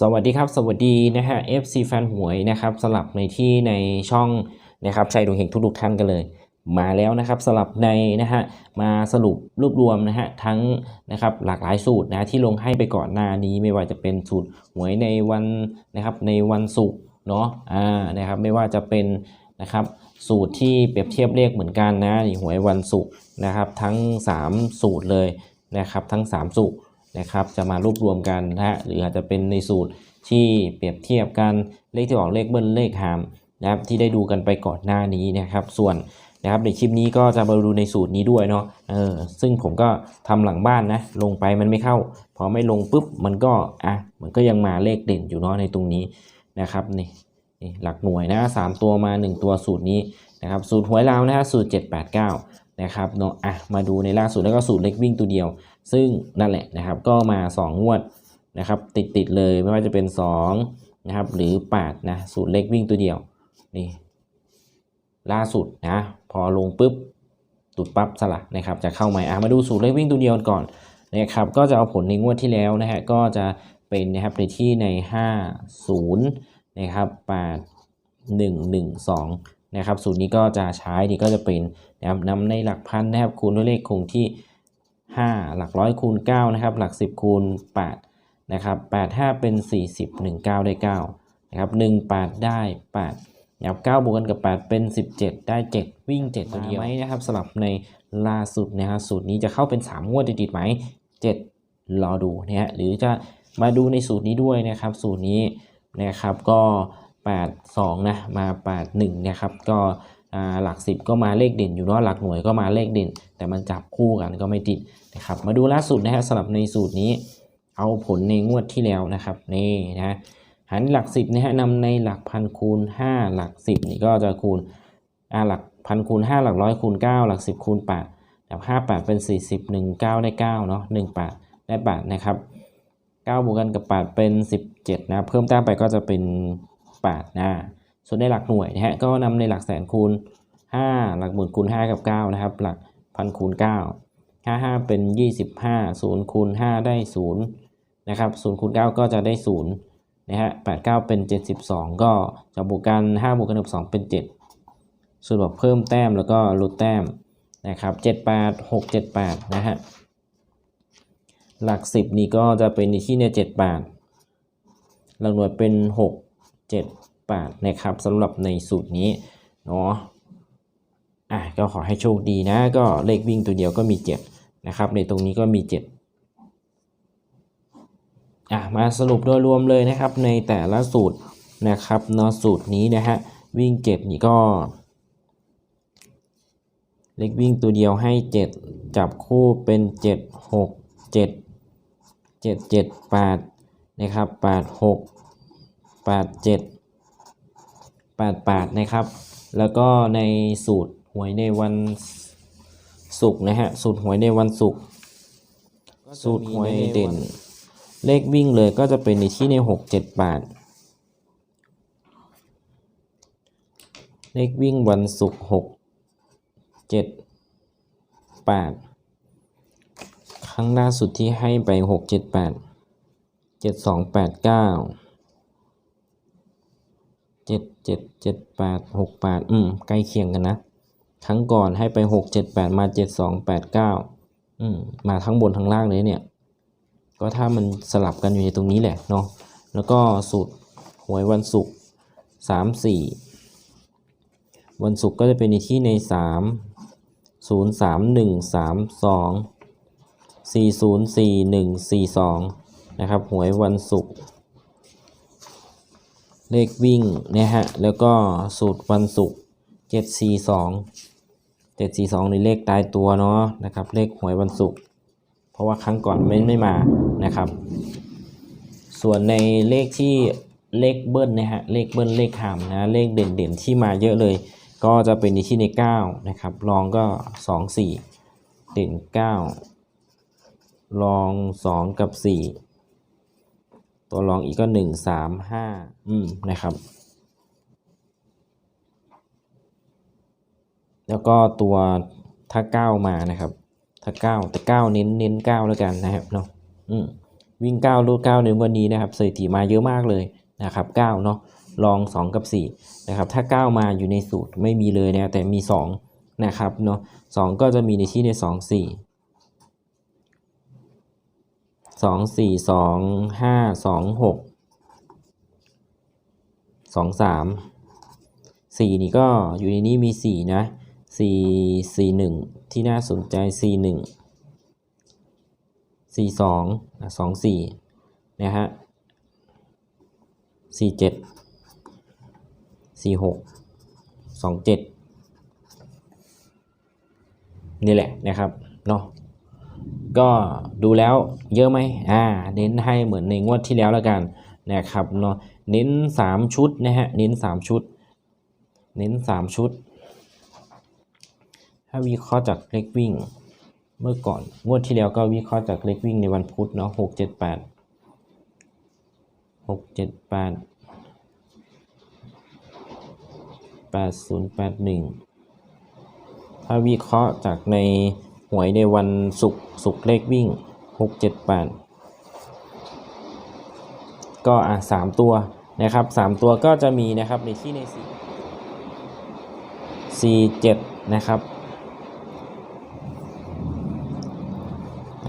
สวัสดีครับสวัสดีนะฮะ FC แฟนหวยนะครับสลับในที่ในช่องนะครับชัยดวงเฮงทุกๆท่านกันเลย มาแล้วนะครับสลับในนะฮะมาสรุปรวบรวมนะฮะทั้งนะครับหลากหลายสูตรนะที่ลงให้ไปก่อนหน้านี้ไม่ว่าจะเป็นสูตรหวยในวันนะครับในวันศุกร์เนาะอ่านะครับไม่ว่าจะเป็นนะครับสูตรที่เปรียบเทียบเลขเหมือนกันนะหวยวันศุกร์นะครับทั้ง 3 สูตรเลยนะครับทั้ง 3 สูตร นะครับ จะมารวบรวมกันนะฮะหรืออาจจะเป็นในสูตรที่เปรียบเทียบกันเลขที่ออกเลขเบิ้ลเลขหามนะครับที่ได้ดูกันไปก่อนหน้านี้นะครับ ส่วนนะครับในคลิปนี้ก็จะมาดูในสูตรนี้ด้วยเนาะเออซึ่งผมก็ทำหลังบ้านนะลงไปมันไม่เข้า พอไม่ลงปุ๊บมันก็อะมันก็ยังมาเลขเด่นอยู่เนาะในตรงนี้นะครับนี่นี่หลักหน่วยนะสามตัวมา 1 ตัวสูตรนี้นะครับสูตรหวยลาวนะฮะสูตร 789นะครับเนาะอะมาดูในล่าสุดแล้วก็สูตรเล็กวิ่งตัวเดียว ซึ่งนั่นแหละนะครับ ก็มา2งวดนะครับ ติดติดๆเลยไม่ว่าจะเป็น2นะครับ หรือ8นะสูตรเล็กวิ่งตัวเดียวนี่ล่าสุดนะพอลงปุ๊บตุดปั๊บสละนะครับจะเข้าใหม่อะมาดูสูตรเล็กวิ่งตัวเดียวก่อนนะครับก็จะเอาผลในงวดที่แล้วนะฮะก็จะเป็นนะครับในที่ใน 50นะครับ8 1 1 2นะครับสูตรนี้ก็จะใช้นี่ก็จะเป็นนะครับนำในหลักพันนะครับคูณด้วยเลขคงที่ 5 หลักร้อยคูณ9นะครับหลัก 10 คูณ8นะครับ8 5 เป็น 40 1 9 ได้9นะครับ1 8 ได้8นะครับ9บวกกันกับ 8 เป็น 17 ได้ 7 วิ่ง 7 ตัวเดียวไหมนะครับสลับในล่าสุดนะครับสูตรนี้จะเข้าเป็น 3 งวดติดๆไหม 7 รอดูนะฮะหรือจะมาดูในสูตรนี้ด้วยนะครับ สูตรนี้นะครับก็ 8 2 นะ มา 8 1 นะครับก็อ่า หลัก 10 ก็มาเลขเด่นอยู่เนาะหลักหน่วยก็มาเลขเด่น แต่มันจับคู่กันก็ไม่ติดนะครับมาดูล่าสุดนะฮะสำหรับในสูตรนี้ เอาผลในงวดที่แล้วนะครับนี่นะหันหลัก 10นะฮะนำในหลักพันคูณ 5 หลัก 10 นี่ก็จะคูณอ่าหลักพันคูณ 5 หลักร้อยคูณ 9 หลัก 10คูณ8แบบ5 8 เป็น 40 1 9 ได้9เนาะ1 8 ได้8นะครับ9บวกกันกับ 8 เป็น 17 นะ เพิ่มแต้มไปก็จะเป็น 8 นะ ส่วนในหลักหน่วยนะฮะก็นำในหลักแสนคูณ 5 หลักหมื่นคูณ 5 กับ 9 นะครับ หลักพันคูณ 9 5 5 เป็น 25 0คูณ5ได้ 0 นะครับ0คูณ 9 ก็จะได้ 0 นะฮะ 8 9 เป็น 72 ก็จะบวกกัน 5 บวกกันกับ2เป็น 7 ส่วนแบบเพิ่มแต้มแล้วก็ลดแต้มนะครับ 78 6 78 นะฮะ หลัก 10 นี่ก็จะเป็นที่เนี่ย78 หลักหน่วยเป็น 6 7 8นะครับสำหรับในสูตรนี้เนาะอะก็ขอให้โชคดีนะ ก็เลขวิ่งตัวเดียวก็มี7นะครับในตรงนี้ก็มี 7อะมาสรุปโดยรวมเลยนะครับในแต่ละสูตรนะครับเนาะสูตรนี้นะฮะวิ่ง 7 นี่ก็ เลขวิ่งตัวเดียวให้ 7 จับคู่เป็น 7 6 7 7 7 8นะครับ8 6 8 7 8 8 นะครับ แล้วก็ในสูตรหวยในวันศุกร์นะฮะ สูตรหวยในวันศุกร์ สูตรหวยเด่น เลขวิ่งเลยก็จะเป็นในที่ใน 6 7 8 เลขวิ่งวันศุกร์6 7 8 ครั้งล่าสุดที่ให้ไป 6 7 8 7 2 8 9 เจ็ดเจ็ดเจ็ดแปดหกแปดอืมใกล้เคียงกันนะ ครั้งก่อนให้ไปหกเจ็ดแปดมาเจ็ดสองแปดเก้าอืมมาทั้งบนทั้งล่างเลยเนี่ย ก็ถ้ามันสลับกันอยู่ในตรงนี้แหละเนาะแล้วก็สูตรหวยวันศุกร์สามสี่วันศุกร์ก็จะเป็นในที่ในสามศูนย์สามหนึ่งสามสองสี่ศูนย์สี่หนึ่งสี่สองนะครับหวยวันศุกร์ เลขวิ่งนะฮะ แล้วก็สูตรวันศุกร์เจ็ดสี่สองเจ็ดสี่สองในเลขตายตัวเนาะนะครับ เลขหวยวันศุกร์เพราะว่าครั้งก่อนไม่ไม่มานะครับ ส่วนในเลขที่เลขเบิ้ลนะฮะเลขเบิ้ลเลขหามนะเลขเด่นเด่นที่มาเยอะเลย ก็จะเป็นในที่ในเก้านะครับรองก็สองสี่เด่นเก้ารองสองกับสี่ ตัวรองอีกก็หนึ่งสามห้าอืมนะครับ แล้วก็ตัวถ้าเก้ามานะครับ ถ้าเก้าแต่เก้าเน้นเน้นเก้าแล้วกันนะครับเนาะอืมวิ่ง9รูด9ในวันนี้นะครับสถิติมาเยอะมากเลยนะครับ9เนาะลอง2กับ4นะครับถ้า9มาอยู่ในสูตรไม่มีเลยนะแต่มี2นะครับเนาะ2ก็จะมีในที่ในสองสี่ สองสี่สองห้าสองหกสองสามสี่นี่ก็อยู่ในนี้มีสี่นะสี่สี่หนึ่งที่น่าสนใจสี่หนึ่งสี่สองสองสี่นะฮะสี่เจ็ดสี่หกสองเจ็ดนี่แหละนะครับเนาะ ก็ดูแล้วเยอะไหมอ่า เน้นให้เหมือนในงวดที่แล้วแล้วกันนะครับเนาะ เน้นสามชุดนะฮะ เน้นสามชุด เน้นสามชุด ถ้าวิเคราะห์จากเลขวิ่ง เมื่อก่อนงวดที่แล้วก็วิเคราะห์จากเลขวิ่งในวันพุธเนาะหกเจ็ดแปดหกเจ็ดแปดแปดศูนย์แปดหนึ่งถ้าวิเคราะห์จากใน วยในวันศุกร์ศุกร์เลขวิ่งหกเจ็ดแปดก็อะสามตัวนะครับสามตัวก็จะมีนะครับในที่ในสี่สี่เจ็ดนะครับ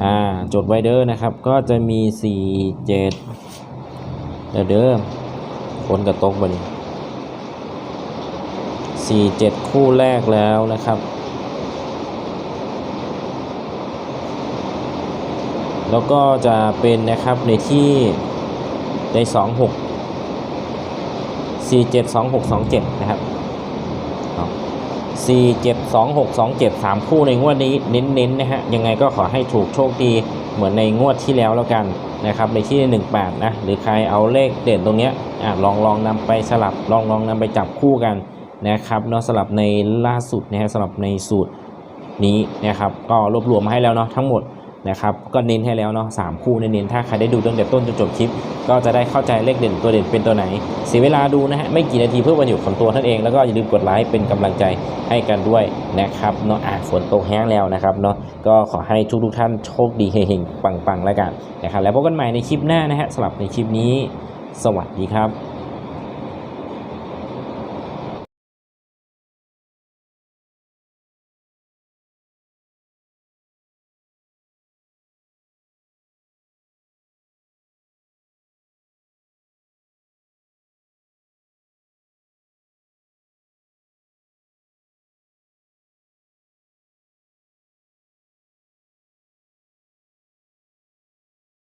อ่าจดไว้เด้อนะครับก็จะมี4 7เดี๋ยวเด้อคนกระตกบัดนสี่เจ็ดคู่แรกแล้วนะครับ แล้วก็จะเป็นนะครับในที่ในสองหกสี่เจ็ดสองหกสองเจ็ดนะครับสี่เจ็ดสามคู่ในงวดนี้เน้นๆนะฮะยังไงก็ขอให้ถูกโชคดีเหมือนในงวดที่แล้วแล้วกันนะครับในที่หนึ่งแปดนะ หรือใครเอาเลขเด่นตรงเนี้ยอะลองลองนำไปสลับลองลองนำไปจับคู่กันนะครับเนาะสลับในล่าสุดนะฮะสลับในสูตรนี้นะครับ ก็รวบรวมมาให้แล้วเนาะทั้งหมด นะครับก็เน้นให้แล้วเนาะสามคู่เน้นๆถ้าใครได้ดูตั้งแต่ต้นจนจบคลิป ก็จะได้เข้าใจเลขเด่นตัวเด่นเป็นตัวไหน เสียเวลาดูนะฮะไม่กี่นาทีเพื่อวันหยุดของตัวท่านเองแล้วก็อย่าลืมกดไลค์เป็นกำลังใจให้กันด้วยนะครับเนาะอะฝนตกแห้งแล้วนะครับเนาะก็ขอให้ทุกทุกท่านโชคดีเฮงๆปังๆแล้วกันนะครับแล้วพบกันใหม่ในคลิปหน้านะฮะสำหรับในคลิปนี้ สวัสดีครับ